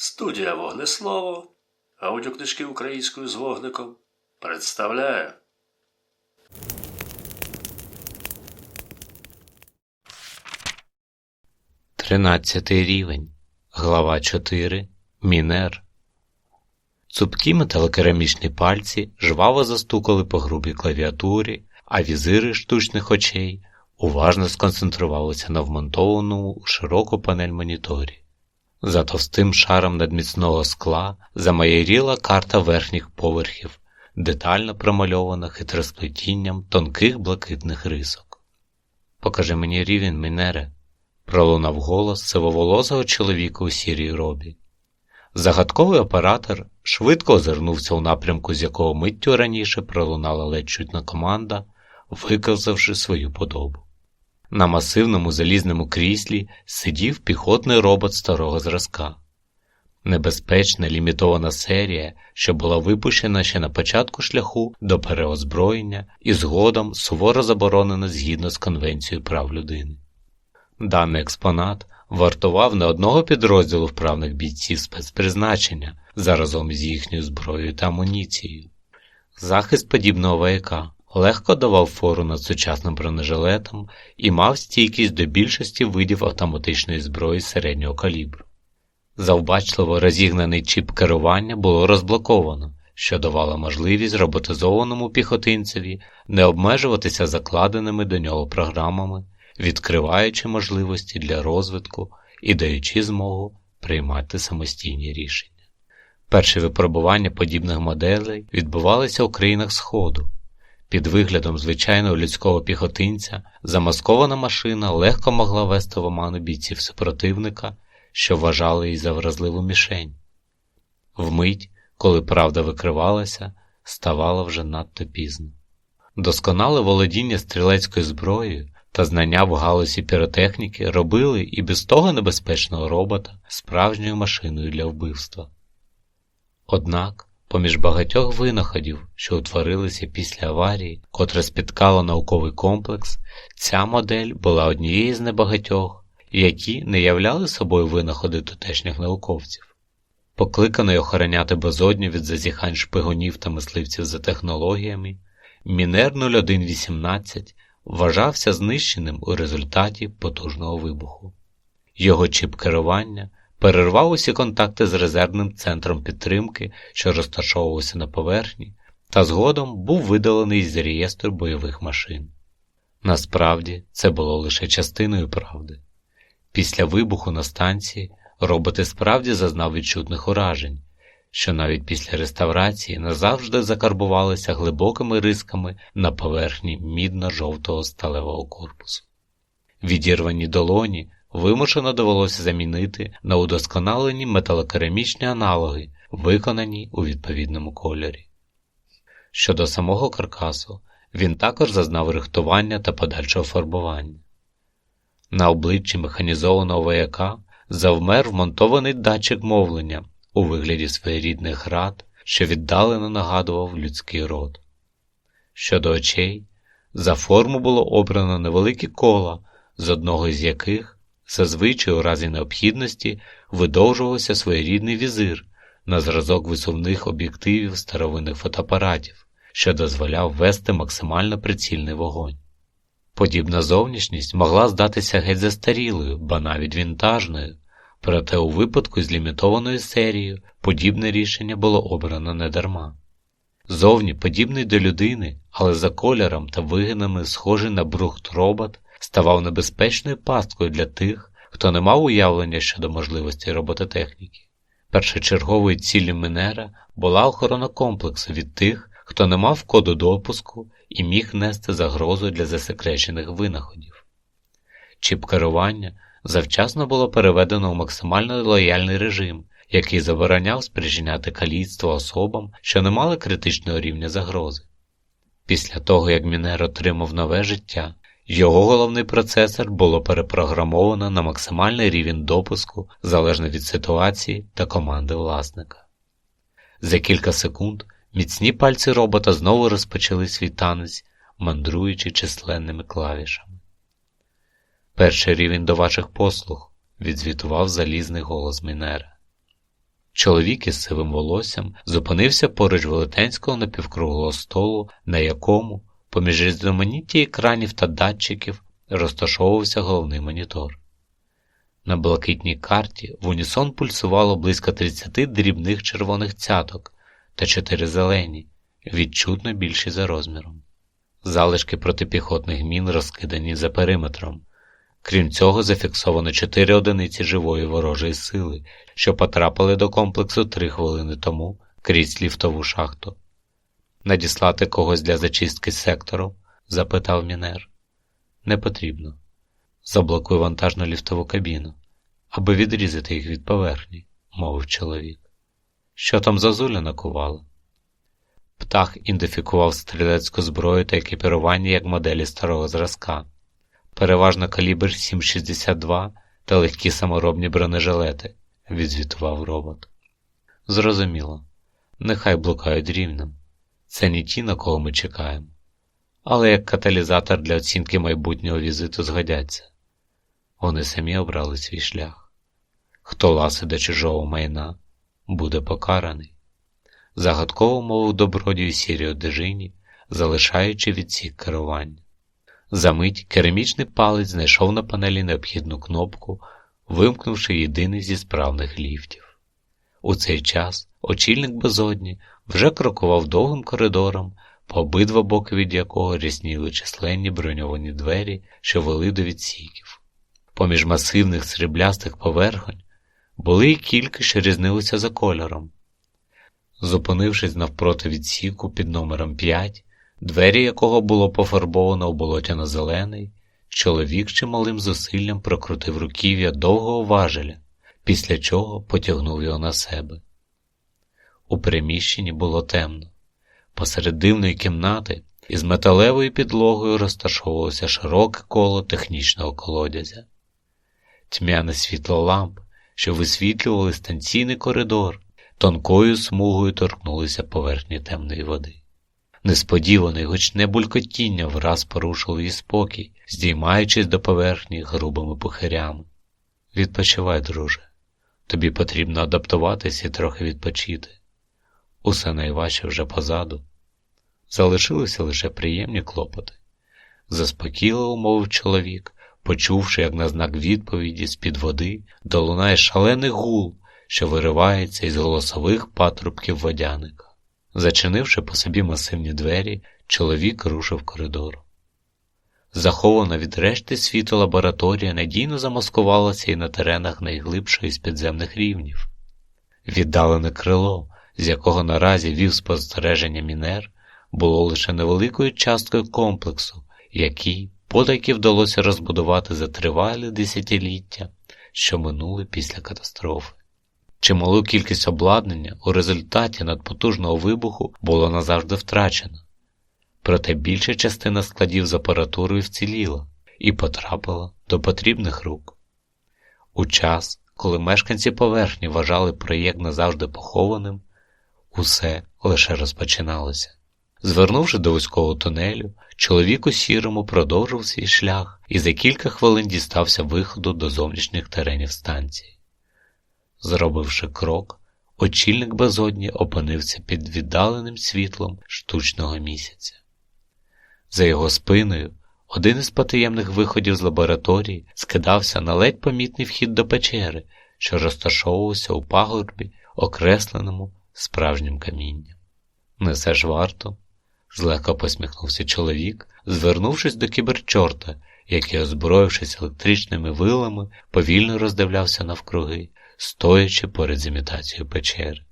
Студія Вогнеслово, аудіокнижки українською з вогником представляє. Тринадцятий рівень. Глава 4. Мінер. Цупкі металокерамічні пальці жваво застукали по грубій клавіатурі, а візири штучних очей уважно сконцентрувалися на вмонтованому широку панель моніторі. За товстим шаром надміцного скла замаяріла карта верхніх поверхів, детально промальована хитросплетінням тонких блакитних рисок. Покажи мені рівень Мінере, пролунав голос сивоволосого чоловіка у сірій робі. Загадковий оператор швидко озирнувся у напрямку, з якого миттю раніше пролунала ледь чутна команда, виказавши свою подобу. На масивному залізному кріслі сидів піхотний робот старого зразка. Небезпечна лімітована серія, що була випущена ще на початку шляху до переозброєння і згодом суворо заборонена згідно з Конвенцією прав людини. Даний експонат вартував не одного підрозділу вправних бійців спецпризначення заразом з їхньою зброєю та амуніцією. Захист подібного вояка легко давав фору над сучасним бронежилетом і мав стійкість до більшості видів автоматичної зброї середнього калібру. Завбачливо розігнаний чіп керування було розблоковано, що давало можливість роботизованому піхотинцеві не обмежуватися закладеними до нього програмами, відкриваючи можливості для розвитку і даючи змогу приймати самостійні рішення. Перші випробування подібних моделей відбувалися у країнах Сходу. Під виглядом звичайного людського піхотинця замаскована машина легко могла вести в оману бійців супротивника, що вважали її за вразливу мішень. Вмить, коли правда викривалася, ставало вже надто пізно. Досконале володіння стрілецькою зброєю та знання в галузі піротехніки робили і без того небезпечного робота справжньою машиною для вбивства. Однак, поміж багатьох винаходів, що утворилися після аварії, котре спіткало науковий комплекс, ця модель була однією з небагатьох, які не являли собою винаходи тутешніх науковців. Покликаний охороняти безодню від зазіхань шпигунів та мисливців за технологіями, Мінер 0118 вважався знищеним у результаті потужного вибуху. Його чіп керування перервав усі контакти з резервним центром підтримки, що розташовувався на поверхні, та згодом був видалений з реєстру бойових машин. Насправді це було лише частиною правди. Після вибуху на станції робот і справді зазнав відчутних уражень, що навіть після реставрації назавжди закарбувалися глибокими рисками на поверхні мідно-жовтого сталевого корпусу. Відірвані долоні вимушено довелося замінити на удосконалені металокерамічні аналоги, виконані у відповідному кольорі. Щодо самого каркасу, він також зазнав рихтування та подальшого фарбування. На обличчі механізованого вояка завмер вмонтований датчик мовлення у вигляді своєрідних град, що віддалено нагадував людський рот. Щодо очей, за форму було обрано невеликі кола, з одного з яких, зазвичай у разі необхідності, видовжувався своєрідний візир на зразок висувних об'єктивів старовинних фотоапаратів, що дозволяв вести максимально прицільний вогонь. Подібна зовнішність могла здатися геть застарілою, ба навіть вінтажною, проте у випадку з лімітованою серією подібне рішення було обрано недарма. Зовні подібний до людини, але за кольором та вигинами схожий на брухт робот, ставав небезпечною пасткою для тих, хто не мав уявлення щодо можливості робототехніки. Першочерговою ціллю Мінера була охорона комплексу від тих, хто не мав коду допуску і міг нести загрозу для засекречених винаходів. Чіп керування завчасно було переведено у максимально лояльний режим, який забороняв спричиняти каліцтво особам, що не мали критичного рівня загрози. Після того, як Мінер отримав нове життя, його головний процесор було перепрограмовано на максимальний рівень допуску залежно від ситуації та команди власника. За кілька секунд міцні пальці робота знову розпочали свій танець, мандруючи численними клавішами. Перший рівень до ваших послуг, відзвітував залізний голос Мінера. Чоловік із сивим волоссям зупинився поруч велетенського напівкруглого столу, на якому, поміж різноманіття екранів та датчиків, розташовувався головний монітор. На блакитній карті в унісон пульсувало близько 30 дрібних червоних цяток та чотири зелені, відчутно більші за розміром. Залишки протипіхотних мін розкидані за периметром. Крім цього, зафіксовано чотири одиниці живої ворожої сили, що потрапили до комплексу три хвилини тому крізь ліфтову шахту. Надіслати когось для зачистки сектору? запитав Мінер. Не потрібно. Заблокуй вантажну ліфтову кабіну, аби відрізати їх від поверхні, мовив чоловік. Що там зазуля накувала? Птах ідентифікував стрілецьку зброю та екіпірування як моделі старого зразка, переважно калібр 7,62 та легкі саморобні бронежилети, відзвітував робот. Зрозуміло, нехай блукають рівнем. Це не ті, на кого ми чекаємо, але як каталізатор для оцінки майбутнього візиту згодяться. Вони самі обрали свій шлях. Хто ласить до чужого майна, буде покараний загадково мовив добродію Сіріо Дежині, залишаючи відсік керування. Замить керамічний палець знайшов на панелі необхідну кнопку, вимкнувши єдиний зі справних ліфтів. У цей час очільник безодні вже крокував довгим коридором, по обидва боки від якого рясніли численні броньовані двері, що вели до відсіків. Поміж масивних сріблястих поверхонь були й кілька, що різнилися за кольором. Зупинившись навпроти відсіку під номером 5, двері якого було пофарбовано у болотяно зелений, чоловік чималим зусиллям прокрутив руків'я довгого важеля, після чого потягнув його на себе. У приміщенні було темно. Посеред дивної кімнати із металевою підлогою розташовувалося широке коло технічного колодязя. Тьмяне світло ламп, що висвітлювали станційний коридор тонкою смугою торкнулися поверхні темної води. Несподіване гучне булькотіння враз порушило її спокій, здіймаючись до поверхні грубими пухирями. Відпочивай, друже, тобі потрібно адаптуватися і трохи відпочити. Усе найважче вже позаду. Залишилися лише приємні клопоти. Заспокійливо мовив чоловік, почувши, як на знак відповіді з-під води долунає шалений гул, що виривається із голосових патрубків водяника. Зачинивши по собі масивні двері, чоловік рушив коридором. Захована від решти світу лабораторія надійно замаскувалася і на теренах найглибшої з підземних рівнів. Віддалене крило, з якого наразі вів спостереження Мінер, було лише невеликою часткою комплексу, який потайки вдалося розбудувати за тривалі десятиліття, що минули після катастрофи. Чималу кількість обладнання у результаті надпотужного вибуху було назавжди втрачено, проте більша частина складів з апаратурою вціліла і потрапила до потрібних рук. У час, коли мешканці поверхні вважали проєкт назавжди похованим, усе лише розпочиналося. Звернувши до вузького тунелю, чоловік у сірому продовжив свій шлях і за кілька хвилин дістався виходу до зовнішніх теренів станції. Зробивши крок, очільник безодні опинився під віддаленим світлом штучного місяця. За його спиною один із потаємних виходів з лабораторії скидався на ледь помітний вхід до печери, що розташовувався у пагорбі, окресленому справжнім камінням. Несе ж варто, злегка посміхнувся чоловік, звернувшись до кіберчорта, який, озброївшись електричними вилами, повільно роздивлявся навкруги, стоячи поряд з імітацією печери.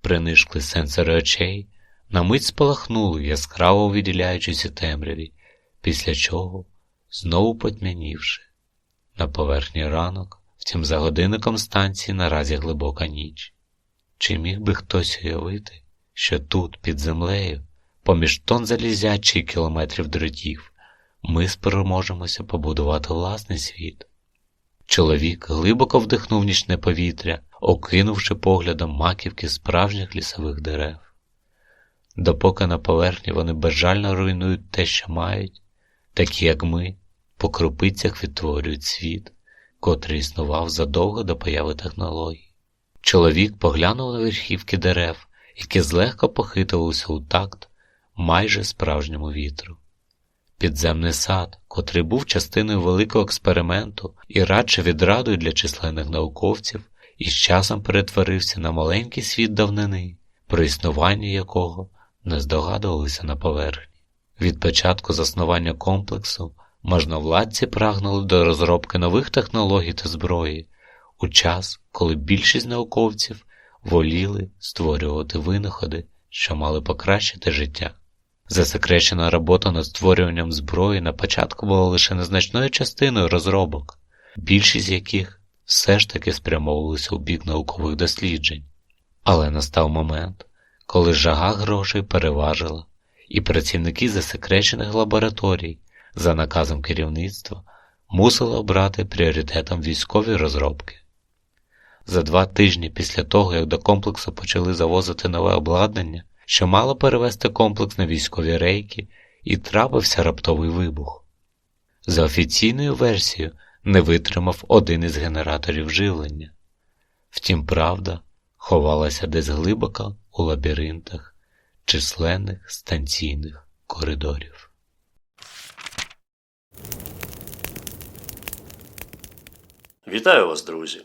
Принишкли сенсори очей, на мить спалахнули, яскраво виділяючись у темряві, після чого, знову потьмянівши. На поверхні ранок, втім за годинником станції наразі глибока ніч. Чи міг би хтось уявити, що тут, під землею, поміж тон залізячий кілометрів дротів, ми спроможемося побудувати власний світ? Чоловік глибоко вдихнув нічне повітря, окинувши поглядом маківки справжніх лісових дерев. Допоки на поверхні вони безжально руйнують те, що мають, такі, як ми, по крупицях відтворюють світ, котрий існував задовго до появи технологій. Чоловік поглянув на верхівки дерев, які злегка похитувалися у такт майже справжньому вітру. Підземний сад, котрий був частиною великого експерименту і радше відрадою для численних науковців, із часом перетворився на маленький світ давнини, про існування якого не здогадувалися на поверхні. Від початку заснування комплексу можновладці прагнули до розробки нових технологій та зброї у час, коли більшість науковців воліли створювати винаходи, що мали покращити життя. Засекречена робота над створюванням зброї на початку була лише незначною частиною розробок, більшість яких все ж таки спрямовувалися у бік наукових досліджень. Але настав момент, коли жага грошей переважила, і працівники засекречених лабораторій за наказом керівництва мусили обрати пріоритетом військові розробки. За два тижні після того, як до комплексу почали завозити нове обладнання, що мало перевести комплекс на військові рейки, і трапився раптовий вибух. За офіційною версією, не витримав один із генераторів живлення. Втім, правда ховалася десь глибоко у лабіринтах численних станційних коридорів. Вітаю вас, друзі!